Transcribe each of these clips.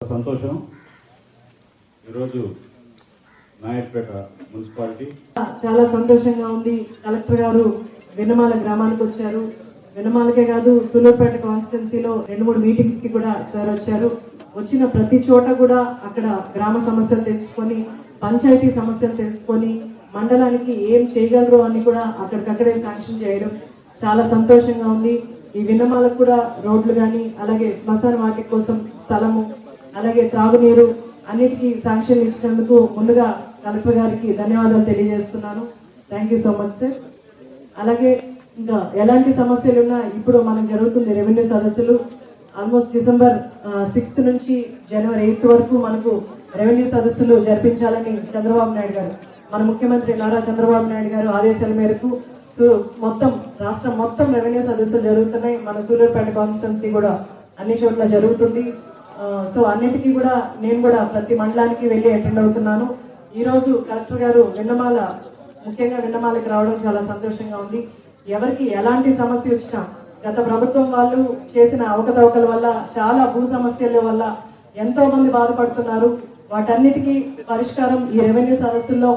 సంతోషం. ఈరోజు నాయకపేట మున్సిపాలిటీ. చాలా సంతోషంగా ఉంది. కలెక్టర్ గారు వెన్నమాల గ్రామానికి వచ్చారు. వెన్నమాలకే కాదు సూలూరుపేట కాన్స్టిట్యున్సీలో రెండు మూడు మీటింగ్స్కి కూడా సార్ వచ్చారు. వచ్చిన ప్రతి చోట కూడా అక్కడ గ్రామ సమస్యలు తెలుసుకొని పంచాయతీ సమస్యలు తెలుసుకొని మండలానికి ఏం చేయగలరు అని కూడా అక్కడికక్కడే శాంక్షన్ చేయడం చాలా సంతోషంగా ఉంది. ఈ విన్నమాలకు కూడా రోడ్లు కానీ అలాగే శ్మశాన వాటి కోసం స్థలము అలాగే త్రాగునీరు అన్నిటికీ శాంక్షన్ ఇచ్చినందుకు ముందుగా కలెక్టర్ గారికి ధన్యవాదాలు తెలియజేస్తున్నాను. Thank you so much sir అలాగే ఇంకా ఎలాంటి సమస్యలు ఉన్నా ఇప్పుడు మనం జరుగుతుంది రెవెన్యూ సదస్సులు. ఆల్మోస్ట్ డిసెంబర్ సిక్స్త్ నుంచి జనవరి ఎయిత్ వరకు మనకు రెవెన్యూ సదస్సులు జరిపించాలని చంద్రబాబు నాయుడు గారు మన ముఖ్యమంత్రి నారా చంద్రబాబు నాయుడు గారు ఆదేశాల మేరకు మొత్తం రాష్ట్రం మొత్తం రెవెన్యూ సదస్సులు జరుగుతున్నాయి. మన సూర్యాపేట కాన్స్టిట్యున్సీ కూడా అన్ని చోట్ల జరుగుతుంది. సో అన్నిటికీ కూడా నేను కూడా ప్రతి మండలానికి వెళ్ళి అటెండ్ అవుతున్నాను. ఈరోజు కలెక్టర్ గారు విన్నమాల ముఖ్యంగా విన్నమాలకి రావడం చాలా సంతోషంగా ఉంది. ఎవరికి ఎలాంటి సమస్య వచ్చినా గత ప్రభుత్వం వాళ్ళు చేసిన అవకతవకల వల్ల చాలా భూ సమస్యల వల్ల ఎంతో మంది బాధపడుతున్నారు. వాటన్నిటికీ పరిష్కారం ఈ రెవెన్యూ సదస్సుల్లో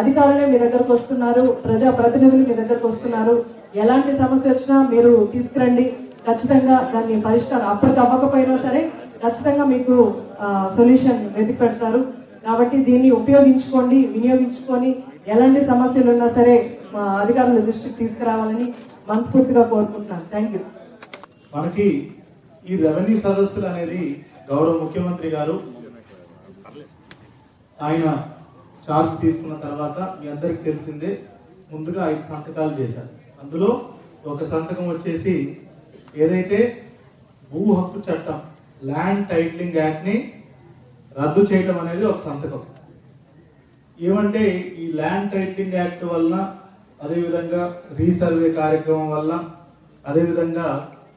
అధికారులే మీ దగ్గరకు వస్తున్నారు ప్రజా ప్రతినిధులు మీ దగ్గరకు వస్తున్నారు. ఎలాంటి సమస్య వచ్చినా మీరు తీసుకురండి. ఖచ్చితంగా దాన్ని పరిష్కారం అప్పటికి అవ్వకపోయినా సరే ఖచ్చితంగా మీకు సొల్యూషన్ వెతికి పెడతారు. కాబట్టి దీన్ని ఉపయోగించుకోండి వినియోగించుకొని ఎలాంటి సమస్యలు ఉన్నా సరే మా అధికారుల దృష్టికి తీసుకురావాలని మనస్ఫూర్తిగా కోరుకుంటున్నాను. థ్యాంక్ యూ మనకి ఈ రెవెన్యూ సదస్సులు అనేది గౌరవ ముఖ్యమంత్రి గారు ఆయన చార్జ్ తీసుకున్న తర్వాత మీ అందరికి తెలిసిందే ముందుగా ఐదు సంతకాలు చేశారు. అందులో ఒక సంతకం వచ్చేసి ఏదైతే భూ హక్కు చట్టం ల్యాండ్ టైటిలింగ్ యాక్ట్ని రద్దు చేయడం అనేది ఒక సంతకం. ఏమంటే ఈ ల్యాండ్ టైటిలింగ్ యాక్ట్ వలన అదేవిధంగా రీసర్వే కార్యక్రమం వల్ల అదేవిధంగా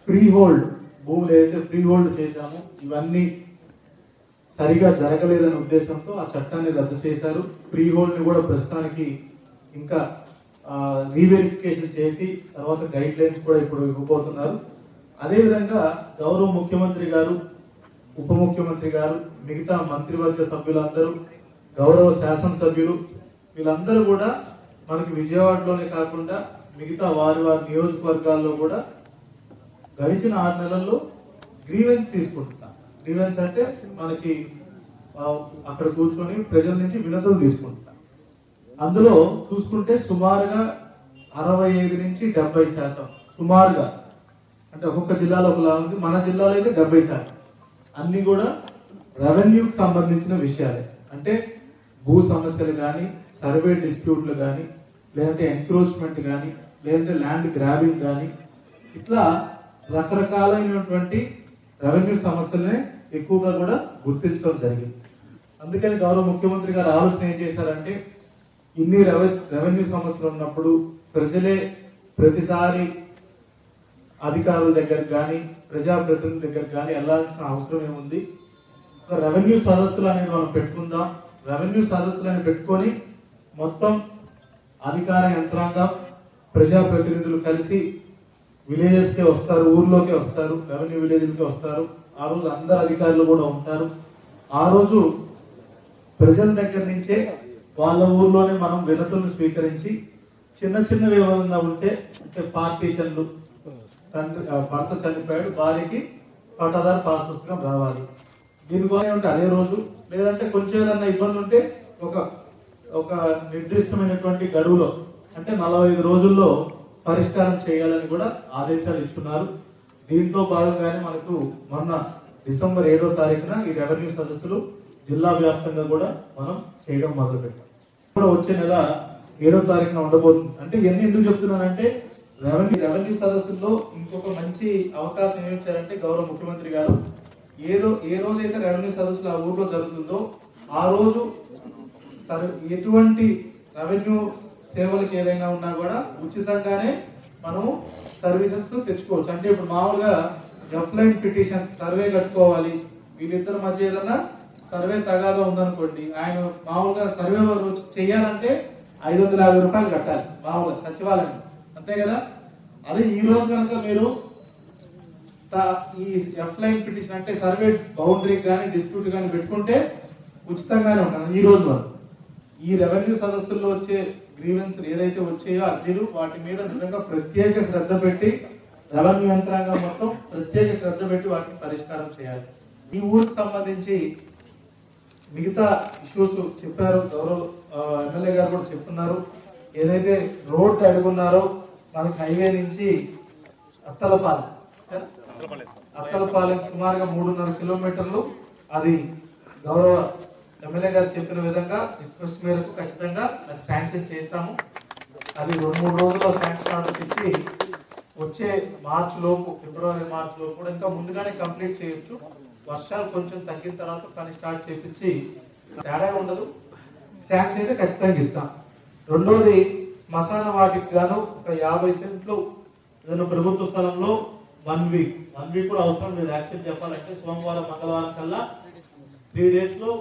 ఫ్రీ హోల్డ్ భూములు ఏదైతే ఫ్రీ హోల్డ్ చేశామో ఇవన్నీ సరిగా జరగలేదనే ఉద్దేశంతో ఆ చట్టాన్ని రద్దు చేశారు. ఫ్రీ హోల్డ్ని కూడా ప్రస్తుతానికి ఇంకా రీవెరిఫికేషన్ చేసి తర్వాత గైడ్ లైన్స్ కూడా ఇప్పుడు ఇవ్వబోతున్నారు. అదేవిధంగా గౌరవ ముఖ్యమంత్రి గారు ఉప ముఖ్యమంత్రి గారు మిగతా మంత్రివర్గ సభ్యులందరూ గౌరవ శాసనసభ్యులు వీళ్ళందరూ కూడా మనకి విజయవాడలోనే కాకుండా మిగతా వారి వారి నియోజకవర్గాల్లో కూడా గడిచిన ఆరు నెలల్లో గ్రీవెన్స్ తీసుకుంటున్నాం. గ్రీవెన్స్ అంటే మనకి అక్కడ కూర్చొని ప్రజల నుంచి వినతులు తీసుకుంటున్నాం. అందులో చూసుకుంటే సుమారుగా అరవై ఐదు నుంచి డెబ్బై శాతం సుమారుగా. అంటే ఒక్కొక్క జిల్లాలో ఒకలా ఉంది మన జిల్లాలో అయితే డెబ్బై శాతం. అన్ని కూడా రెవెన్యూకి సంబంధించిన విషయాలే. అంటే భూ సమస్యలు కానీ సర్వే డిస్ప్యూట్లు కానీ లేదంటే ఎంక్రోచ్మెంట్ కానీ లేదంటే ల్యాండ్ గ్రాబింగ్ కానీ ఇట్లా రకరకాలైనటువంటి రెవెన్యూ సమస్యలనే ఎక్కువగా కూడా గుర్తించడం జరిగింది. అందుకని గౌరవ ముఖ్యమంత్రి గారు ఆలోచన ఏం చేశారంటే ఇన్ని రెవెన్యూ సమస్యలు ఉన్నప్పుడు ప్రజలే ప్రతిసారి అధికారుల దగ్గరకు కానీ ప్రజాప్రతినిధుల దగ్గరకు కానీ వెళ్ళాల్సిన అవసరం ఏముంది? ఒక రెవెన్యూ సదస్సులు అనేది మనం పెట్టుకుందాం. రెవెన్యూ సదస్సులు అని పెట్టుకొని మొత్తం అధికార యంత్రాంగం ప్రజాప్రతినిధులు కలిసి విలేజెస్కే వస్తారు ఊర్లోకే వస్తారు రెవెన్యూ విలేజ్కే వస్తారు. ఆ రోజు అందరు అధికారులు కూడా ఉంటారు. ఆ రోజు ప్రజల దగ్గర నుంచే వాళ్ళ ఊర్లోనే మనం వినతులను స్వీకరించి చిన్న చిన్నవి ఏమైనా ఉంటే అంటే పార్టీషన్లు తండ్రి భర్త చనిపోయాడు భార్యకి పట్టాదారు పాస్ పుస్తకం రావాలి దీనికోసం ఉంటే అదే రోజు లేదంటే కొంచెం ఏదన్నా ఇబ్బంది ఉంటే ఒక ఒక నిర్దిష్టమైనటువంటి గడువులో అంటే నలభై ఐదు రోజుల్లో పరిష్కారం చేయాలని కూడా ఆదేశాలు ఇస్తున్నారు దీంట్లో భాగంగానే మనకు మొన్న డిసెంబర్ ఏడో తారీఖున ఈ రెవెన్యూ సదస్సులు జిల్లా వ్యాప్తంగా కూడా మనం చేయడం మొదలుపెట్టాం. ఇప్పుడు వచ్చే నెల ఏడో తారీఖున ఉండబోతుంది. అంటే ఇవన్నీ ఎందుకు చెప్తున్నానంటే రెవెన్యూ రెవెన్యూ సదస్సుల్లో ఇంకొక మంచి అవకాశం ఏమి ఇచ్చారంటే గౌరవ ముఖ్యమంత్రి గారు. ఏదో ఏ రోజైతే రెవెన్యూ సదస్సులు ఆ ఊర్లో జరుగుతుందో ఆ రోజు ఎటువంటి రెవెన్యూ సేవలకు ఏదైనా ఉన్నా కూడా ఉచితంగానే మనము సర్వీసెస్ తెచ్చుకోవచ్చు. అంటే ఇప్పుడు మామూలుగా గఫ్లైన్ పిటిషన్ సర్వే కట్టుకోవాలి. వీళ్ళిద్దరి మధ్య ఏదైనా సర్వే తగాదా ఉందనుకోండి ఆయన మామూలుగా సర్వే చేయాలంటే ఐదు వందల యాభై రూపాయలు కట్టాలి మామూలుగా సచివాలయం. అంతే కదా? అదే ఈ రోజు కనుక మీరు ఈ ఎఫ్ లైన్ పిటిషన్ అంటే సర్వే బౌండరీ కానీ డిస్ప్యూట్ కానీ పెట్టుకుంటే ఉచితంగానే ఉంటాను ఈ రోజు వరకు. ఈ రెవెన్యూ సదస్సుల్లో వచ్చే గ్రీవెన్స్ ఏదైతే వచ్చాయో అర్జీలు వాటి మీద నిజంగా ప్రత్యేక శ్రద్ధ పెట్టి రెవెన్యూ యంత్రాంగం మొత్తం ప్రత్యేక శ్రద్ధ పెట్టి వాటిని పరిష్కారం చేయాలి. ఈ ఊరికి సంబంధించి మిగతా ఇష్యూస్ చెప్పారు. గౌరవ ఎమ్మెల్యే గారు కూడా చెప్తున్నారు ఏదైతే రోడ్ అడుగున్నారో మనకు హైవే నుంచి అత్తలపాలెం అత్తలపాలెం సుమారుగా మూడున్నర కిలోమీటర్లు. అది గౌరవ ఎమ్మెల్యే గారు చెప్పిన విధంగా రిక్వెస్ట్ మేరకు ఖచ్చితంగా అది శాంక్షన్ చేస్తాము. అది రెండు మూడు రోజుల్లో శాంక్షన్ ఆర్డర్ ఇచ్చి వచ్చే మార్చ్ లోపు ఫిబ్రవరి మార్చ్ లోపు కూడా ఇంకా ముందుగానే కంప్లీట్ చేయొచ్చు. వర్షాలు కొంచెం తగ్గిన తర్వాత పని స్టార్ట్ చేపించి తేడా ఉండదు. శాంక్షన్ అయితే ఖచ్చితంగా ఇస్తాం. రెండోది శ్మశాన వాటికి గాను ఒక యాభై సెంట్లు ఏదైనా ప్రభుత్వ స్థలంలో వన్ వీక్. వన్ వీక్ కూడా అవసరం లేదు. యాక్చువల్ చెప్పాలంటే సోమవారం మంగళవారం కల్లా త్రీ డేస్లో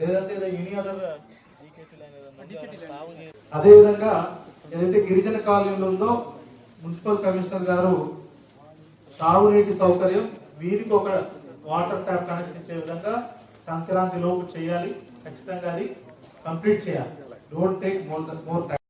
లేదంటే ఎనీ అదర్ అదే విధంగా ఏదైతే గిరిజన కాలనీలు ఉందో మున్సిపల్ కమిషనర్ గారు తాగునీటి సౌకర్యం వీధికి ఒక వాటర్ ట్యాప్ కనెక్షన్ ఇచ్చే విధంగా సంక్రాంతి లోపు చేయాలి. ఖచ్చితంగా అది కంప్లీట్ చేయాలి. Don't take more than more time